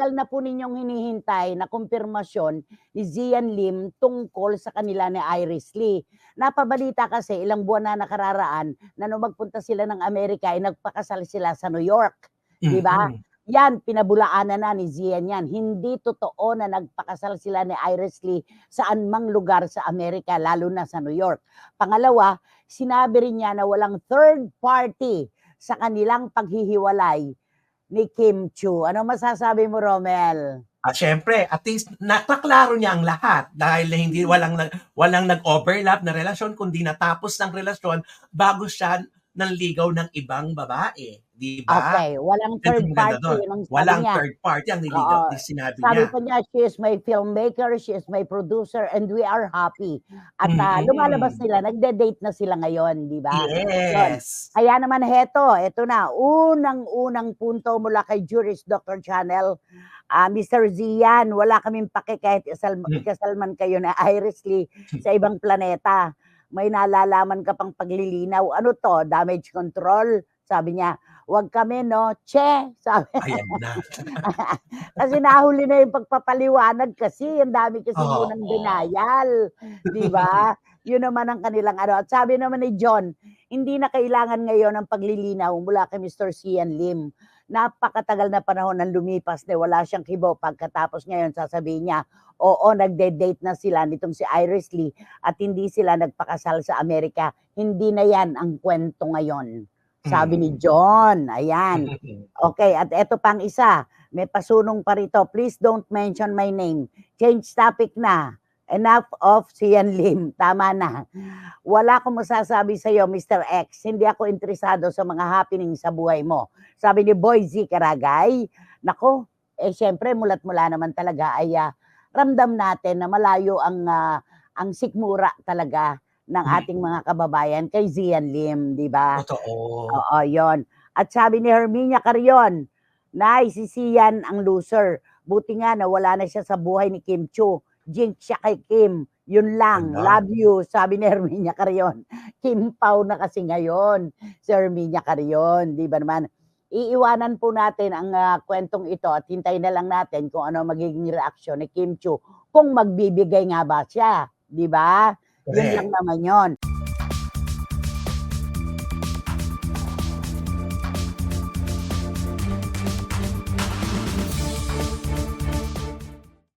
matagal na po ninyong hinihintay na kumpirmasyon ni Zian Lim tungkol sa kanila ni Iris Lee. Napabalita kasi ilang buwan na nakararaan na nung magpunta sila ng Amerika ay nagpakasal sila sa New York. Di ba? Mhm. Yan, pinabulaanan na ni Zian yan. Hindi totoo na nagpakasal sila ni Iris Lee saan mang lugar sa Amerika, lalo na sa New York. Pangalawa, sinabi rin niya na walang third party sa kanilang paghihiwalay ni Kim Chu. Ano masasabi mo, Romel? At syempre, at least nakaklaro niya ang lahat dahil hindi walang walang nag-overlap na relasyon kundi natapos ng relasyon bago siya nanligaw ng ibang babae, di ba? Okay, walang third maganda party. ang sabi Walang niya. third party ang niligaw, Oo. di sinabi Sabi niya. pa niya, she is my filmmaker, she is my producer, and we are happy. At ah, Mhm. lumalabas sila, nagde-date na sila ngayon, di ba? Yes. Kaya naman heto, eto na, unang-unang punto mula kay Juris Dr. Channel, ah Mr. Zian, wala kaming pake kahit isal, Hmm. man kayo na Iris Lee sa ibang planeta. May nalalaman ka pang paglilinaw. Ano to? Damage control? Sabi niya, wag kami no, che, sabi. Ayan na. kasi nahuli na yung pagpapaliwanag kasi, ang dami kasi Oo. munang denial. Di ba? Yun naman ang kanilang ano. At sabi naman ni John, hindi na kailangan ngayon ng paglilinaw mula kay Mr. Sian Lim. Napakatagal na panahon nang lumipas na wala siyang kibo. Pagkatapos ngayon sasabihin niya, oo, nagde-date na sila nitong si Iris Lee at hindi sila nagpakasal sa Amerika. Hindi na yan ang kwento ngayon. Sabi ni John. Ayan. Okay, at eto pang isa. May pasunong pa rito. Please don't mention my name. Change topic na. Enough of Sian Lim. Tama na. Wala akong masasabi sa iyo, Mr. X. Hindi ako interesado sa mga happening sa buhay mo. Sabi ni Boy Z Karagay. Nako, eh syempre mulat-mula naman talaga ay ah, ramdam natin na malayo ang ah, ang sikmura talaga ng Mm. ating mga kababayan kay Zian Lim, di ba? Totoo. Oo, yon. At sabi ni Herminia Carion, Nay, si Sian ang loser. Buti nga na wala na siya sa buhay ni Kim Chu. Jinx siya kay Kim. Yun lang. Ala. Love you, sabi ni Herminia Carion. Kim Pao na kasi ngayon. Si Herminia Carion, di ba naman? Iiwanan po natin ang ah, kwentong ito at hintayin na lang natin kung ano magiging reaksyon ni Kim Chu kung magbibigay nga ba siya. Di ba? Yun lang naman yon.